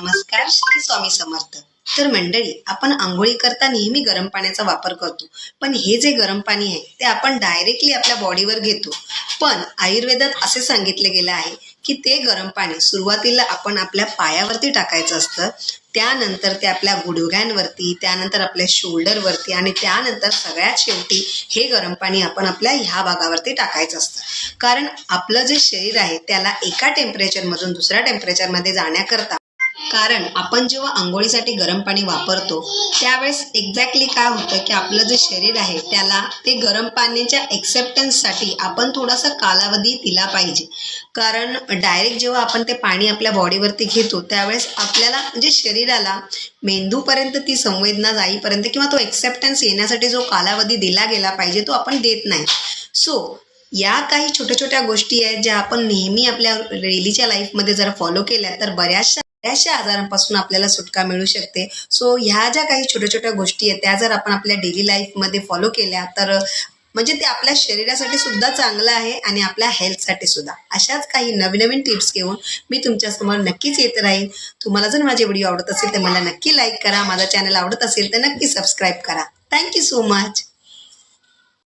नमस्कार श्री स्वामी समर्थ. तर मंडळी आपण आंघोळी करता नेहमी गरम पाण्याचा वापर करतो. पण हे जे गरम पाणी आहे ते आपण डायरेक्टली आपल्या बॉडीवर घेतो. पण आयुर्वेदात असे सांगितले गेलं आहे की ते गरम पाणी सुरुवातीला आपण आपल्या पायावरती टाकायचं असतं. त्यानंतर ते आपल्या गुडघ्यांवरती त्यानंतर आपल्या शोल्डरवरती आणि त्यानंतर सगळ्यात शेवटी हे गरम पाणी आपण आपल्या ह्या भागावरती टाकायचं असतं. कारण आपलं जे शरीर आहे त्याला एका टेम्परेचरमधून दुसऱ्या टेम्परेचरमध्ये जाण्याकरता कारण आपण जेव्हा आंघोळीसाठी गरम पाणी वापरतो त्यावेळेस एक्झॅक्टली काय होतं की आपलं जे शरीर आहे त्याला ते गरम पाण्याच्या एक्सेप्टन्ससाठी आपण थोडासा कालावधी दिला पाहिजे. कारण डायरेक्ट जेव्हा आपण ते पाणी आपल्या बॉडीवरती घेतो त्यावेळेस आपल्याला म्हणजे शरीराला मेंदूपर्यंत ती संवेदना जाईपर्यंत किंवा तो एक्सेप्टन्स येण्यासाठी जो कालावधी दिला गेला पाहिजे तो आपण देत नाही. सो या काही छोट्या छोट्या गोष्टी आहेत ज्या आपण नेहमी आपल्या डेलीच्या लाईफमध्ये जर फॉलो केल्या तर बऱ्याचशा बऱ्याचशा आजारांपासून आपल्याला सुटका मिळू शकते. सो ह्या ज्या काही छोट्या छोट्या गोष्टी आहेत त्या जर आपण आपल्या डेली लाईफमध्ये फॉलो केल्या तर म्हणजे ते आपल्या शरीरासाठी सुद्धा चांगलं आहे आणि आपल्या हेल्थसाठी सुद्धा. अशाच काही नवीन नवीन टिप्स घेऊन मी तुमच्यासमोर नक्कीच येत राहील तुम्हाला जर माझे व्हिडिओ आवडत असेल तर मला नक्की लाईक करा. माझा चॅनल आवडत असेल तर नक्की सबस्क्राईब करा. Thank you so much